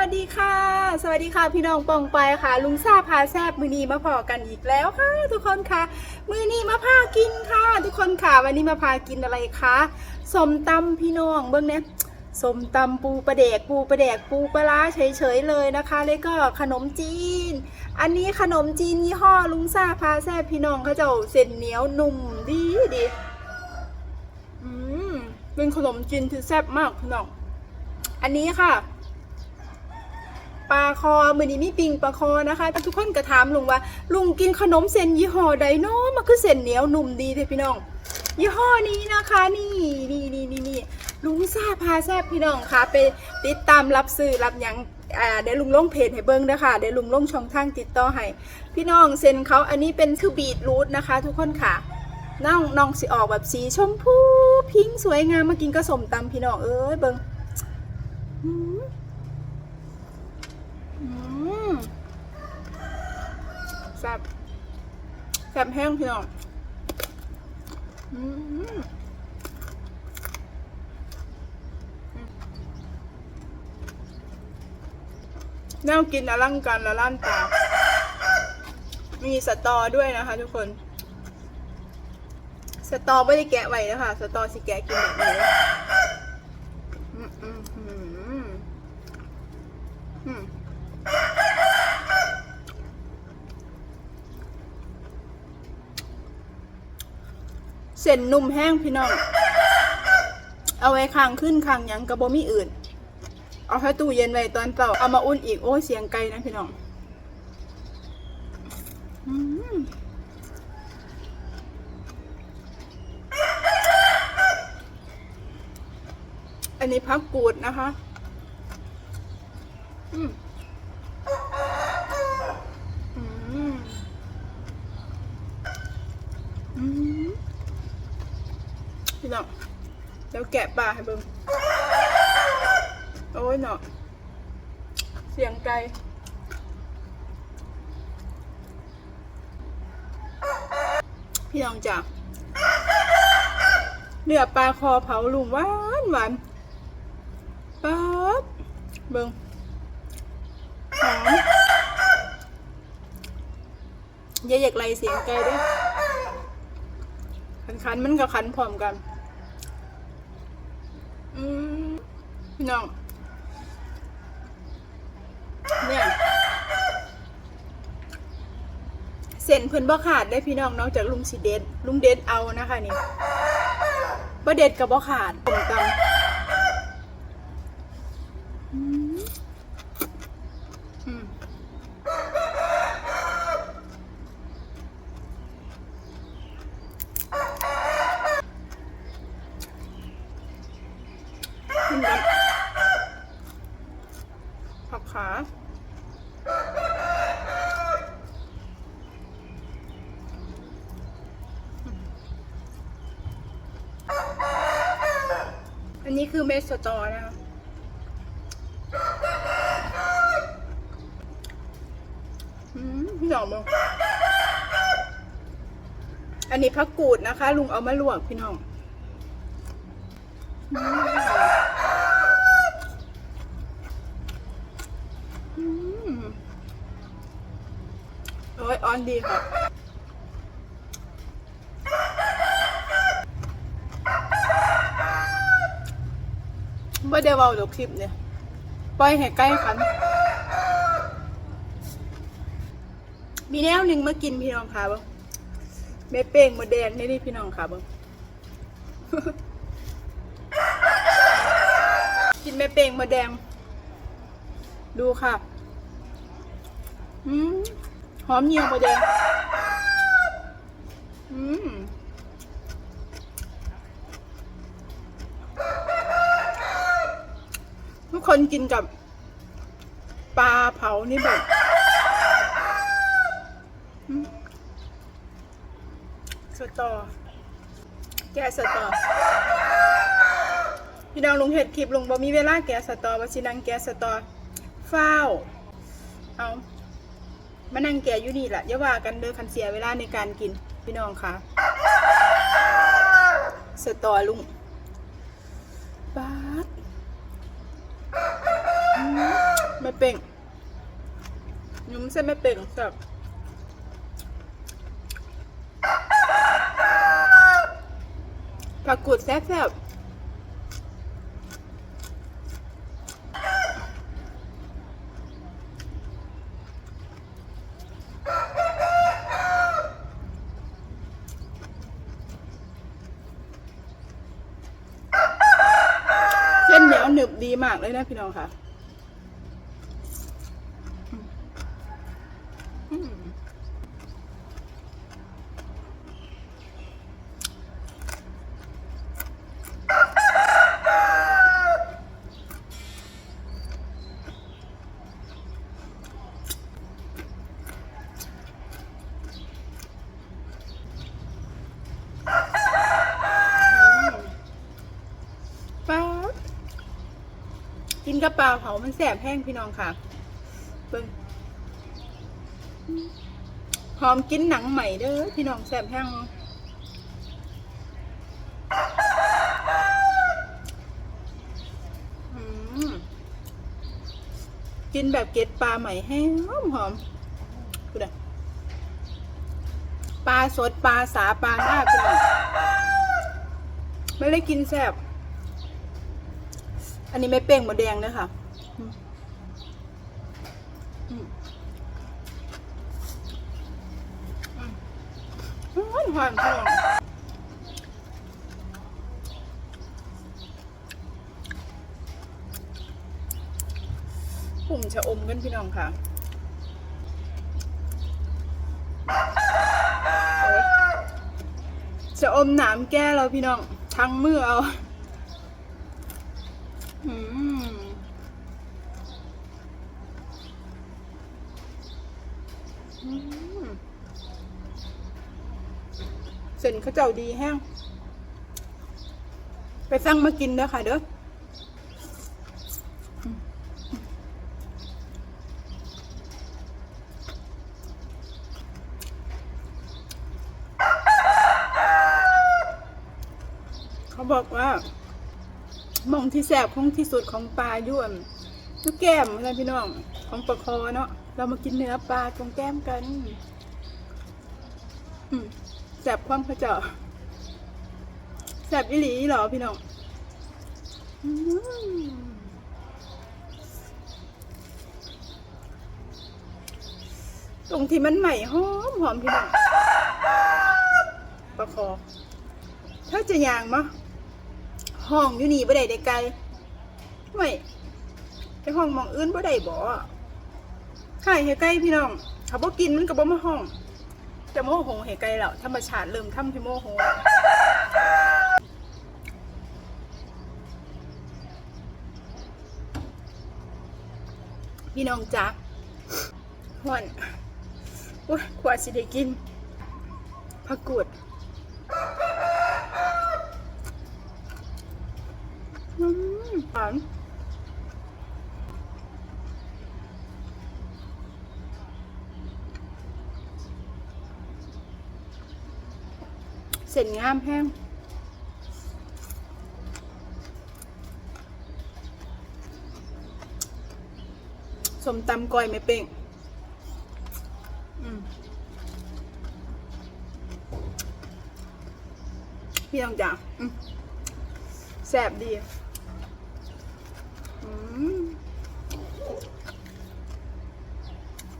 วัสดีค่ะ สวัสดีค่ะพี่น้องปองไปค่ะ ลุงซาพาแซบมือนีมาพอกันอีกแล้วค่ะ ทุกคนค่ะ มือนีมาพากินค่ะ ทุกคนค่ะ วันนี้มาพากินอะไรคะสมตำพี่น้องเบิ้องเนี่ยสมตำปูประเดกปูประเดกปูปลาร้าเฉยๆเลยนะคะ แล้วก็ขนมจีน อันนี้ขนมจีนยี่ห้อลุงซาพาแซบพี่น้องเขาเจ้าเส้นเหนียวนุ่มดีดีอืมเป็นขนมจีนที่แซ่บมากพี่น้อง อันนี้ค่ะ ปลาคอมือนี้มีปิงปลาคอนะคะ ทุกคนก็ถามลุงว่า ลุงกินขนมเส้นยี่ห้อใดเนาะมันคือเส้นเหนียวหนุ่มดีเถอะพี่น้อง ยี่ห้อนี้นะคะนี่นี่นี่นี่นี่ลุงซาพาแซบพี่น้องค่ะไปติดตามรับซื้อรับยังอ่าเดี๋ยวลุงลงเพจให้เบิ้งนะคะเดี๋ยวลุงลงช่องทางติดต่อให้พี่น้องเซ็นเขาอันนี้เป็นคือบีทรูทนะคะ ทุกคนค่ะน้องน้องสิออกแบบสีชมพูพิงค์สวยงามมากินกระสมตำพี่น้องเอ้ยเบิ้งอืม อืม แซ่บแซ่บแห้งพี่น้องแน่ากินอลังการละล้านตา มีสตอด้วยนะคะทุกคน สตอไม่ได้แกะไว้นะคะ สตอสิแกะกินแบบนี้อืมอืมอืมอืม เส้นนุ่มแห้งพี่น้อง เอาไว้ค้างขึ้นค้างยังกระบมีอื่น เอาให้ตู้เย็นไว้ตอนเปล่าเอามาอุ่นอีกโอ้ยเสียงไกลนะพี่น้องอันนี้พักกูดนะคะ อืมอืมอืม พี่น้องเดี๋ยวแกะปลาให้เบิ่งโอ้ยเนาะเสียงไกลพี่น้องจ้ะเนื้อปลาคอเผาลุงหวานหวานป๊บเบิ่งหอมอย่าอยากไรเสียงไกลด้วยขันขันๆมันก็ขันพร้อมกัน อืมพี่น้อง เนี่ยเส้นเพิ่นบ่ขาดได้พี่น้องนอกจากลุงสิเด็ดลุงเด็ดเอานะคะนี่บ่เด็ดกับบ่ขาดผมตำอืมอืม ขึ้นกันผักขา อันนี้คือเมสตอนะคะอืมพี่น้องบอกอันนี้พักกูดนะคะ ลุงเอามาลวกพี่น้องโอ้ยออนดีค่ะ ไม่ได้เว้าดอกคลิปเนี่ยปล่อยให้ใกล้ขัน มีแนวหนึ่งมากินพี่น้องค่ะบ้างเม็ดเป้งมดแดงนี่นี่พี่น้องค่ะบ้างกินแม่เป้งมดแดง ดูค่ะอืมหอมเหี่ยวมดแดง อืม ทุก คนกินกับปลาเผานี่แบบสตอ แกสตอ พี่น้องลุงเห็ดคลิปลุงบ่มีเวลาแกสตอว่าสินังแกสตอฟ้าวเอามานั่งแกอยู่นี่แหละอย่าว่ากันเด้อคันเสียเวลาในการกิน พี่น้องค่ะสตอลุงบาดอืมมัน ไม่เป่งยุ้มเส้นไม่เป่งสับผักกูดแซ่บๆเส้นเหนียวหนึบดีมากเลยนะพี่น้องค่ะ อืมป๊าบ กินกระเปล่าเผามันแสบแห้งพี่น้องค่ะเบิ่งหอมกินหนังใหม่เด้อพี่น้องแซ่บแห้งกินแบบเก็ดปลาใหม่แห้งหอมหอมกูดะปลาสดปลาสาปลาหน้ากูไม่ได้กินแซ่บ อันนี้ไม่เป้งหมดแดงเด้อค่ะอืมอืมหวานหวานพี่น้องผมจะอมกันพี่น้องค่ะโอ๊ยจะอมหนามแก้เราพี่น้องทั้งมือเอา เส้นเขาเจ้าดีแห้ง ไปสั่งมากินเด้อค่ะเด้อเขาบอกว่า มองที่แสบของที่สุดของปลาย่วนลูกแก้มอะพี่น้องของปลาคอเนาะเรามากินเนื้อปลาตรงแก้มกันแสบความเขาเจ้าแสบอีหลีหรอพี่น้องอตรงที่มันใหม่หอมหอมพี่น้องประคอถ้าจะยางมะ ห้องอยู่นี่บ่ได้ได้ไกลไม่ไปห้องมองอื่นบ่ได้บ่ขายให้ใกล้พี่น้องถ้าบ่กินมันก็บ่มาห้องจะโมโหเหตุไกลแล้วธรรมชาติเริ่มทำที่โมโหพี่น้องจ๊ะห่วนโอ้ยกว่าสิได้กินผักกูดอืมหวาน เส้นงามแห้งสมตำก้อยไม่เป่งพี่น้องจ๋าแซ่บดี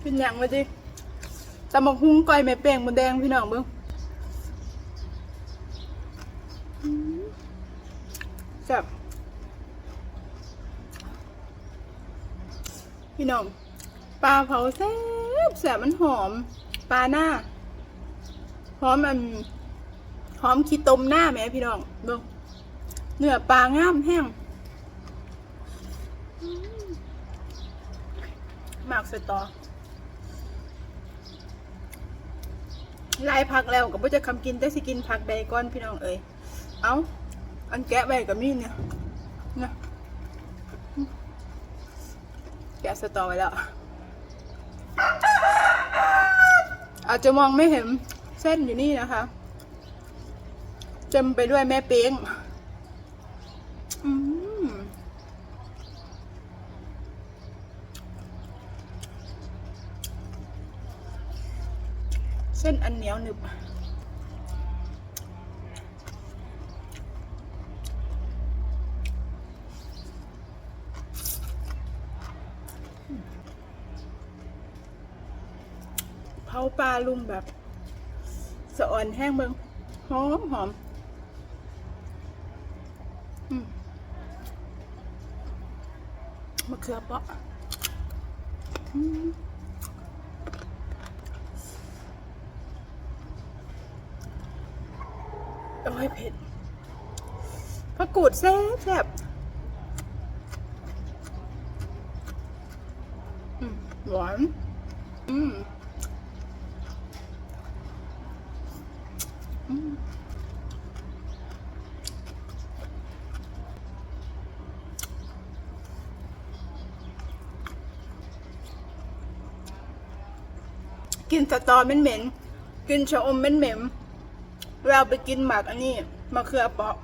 เป็นอย่างมาดิตำบักหุ้งก้อยไม่เป่งหมดแดงพี่น้องเบิ้ง แซ่บ พี่น้องปลาเผาแซ่บแซ่บมันหอม ปลาหน้าหอมมันหอมขี้ต้มหน้าแม่พี่น้องเบิ่งเนื้อปลางามแห้งหมากสต่อลายผักแล้วก็บ่จะคำกินแต่สิกินผักใดก่อนพี่น้องเอ้ยเอ้าอันแกะใบกับมีเนี่ยะสตอไว้แล้ว อาจจะมองไม่เห็นเส้นอยู่นี่นะคะเต็มไปด้วยแม่เปี้งเส้นอันเหนียวหนึบ ลาลุงแบบสะอ่อนแห้งเบิงหอมหอมมะเขือเปาะอืมโอ้ยเผ็ดผักกูดแซ่บแซ่บหวาน อืม อืม กินสตอเหม็นๆกินชะอมเหม็นๆเราไปกินหมากอันนี้มะเขือเปาะ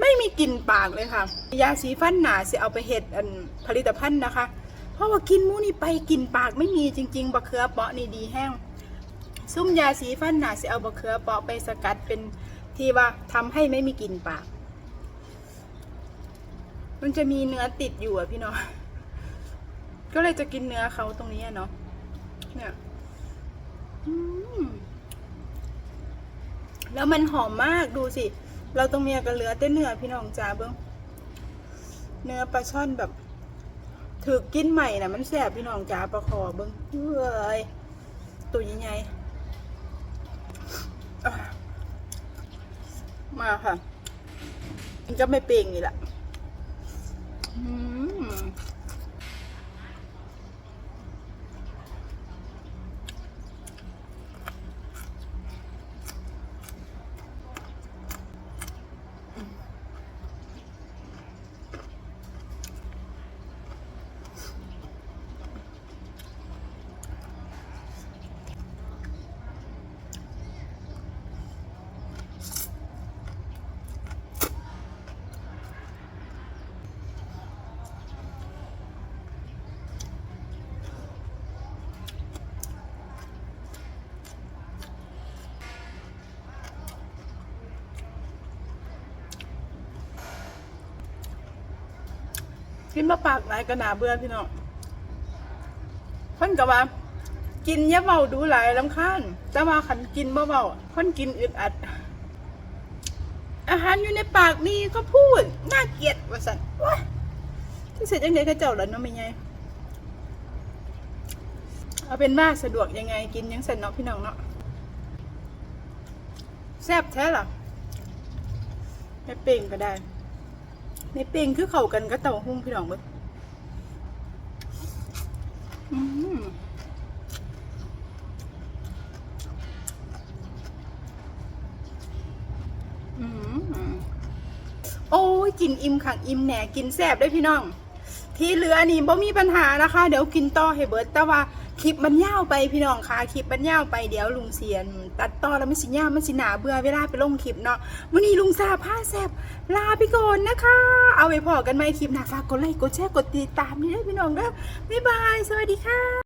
ไม่มีกลิ่นปากเลยค่ะ ยาสีฟันหนาสิเอาไปเห็ดอันผลิตภัณฑ์นะคะ เพราะว่ากินมูนี่ไปกลิ่นปากไม่มีจริงๆบะเขือเปาะนี่ดีแห้ง ซุ่มยาสีฟันหนาสิเอาบะเขือเปราะไปสกัดเป็นที่ว่าทำให้ไม่มีกลิ่นปาก มันจะมีเนื้อติดอยู่อะพี่น้อง ก็เลยจะกินเนื้อเขาตรงนี้เนาะ เนี่ยแล้วมันหอมมากดูสิ เราต้องมีกันเหลือแต่เนื้อพี่น้องจ้าเบิ้งเนื้อปลาช่อนแบบถือกินใหม่นะมันแสบพี่น้องจ้าปลาคอเบิ้งเอ้ยตัวใหญ่ๆ มาค่ะ มันก็ไม่เปล่งนี่แหละอืม กินมาปากหลายกระหนาเบื่อพี่น้องเพิ่นกับว่า กินอยาเบาดูหลายลำคาญแต่ว่าขันกินบ่เบาเพิ่นกินอึดอัด อาหารอยู่ในปากนี่ก็พูดน่าเกลียดว่าสันว้าที่เสร็จยังไงก็เจ้าแล้วเนาะไม่ไงเอาเป็นว่าสะดวกยังไงกินยังเสร็จเนาะพี่น้องเนาะแซ่บแท้หรอไม่เป่งก็ได้ ในเปลงคือเข้ากันก็เต่าหุ้งพี่น้องเบิ้งอืมอืมโอ้ยกินอิ่มขังอิ่มแหน่กินแซ่บได้พี่น้อง ที่เหลือนี่บ่มีปัญหานะคะ เดี๋ยวกินต่อให้เบิร์ดแต่ว่า คลิปมันยาวไปพี่น้องคะคลิปมันยาวไปเดี๋ยวลุงเสียน ตัดต่อแล้วมันสิยาวมันสิหนาเบื่อเวลาไปลงคลิปเนาะวันนี้ลุงซาผ้าแซบลาไปก่อนนะคะ เอาไปพอกันไหมคลิปหนาฝากกดไลค์กดแชร์กดติดตามนี่ด้วยพี่น้องเด้อบ๊ายบาย สวัสดีค่ะ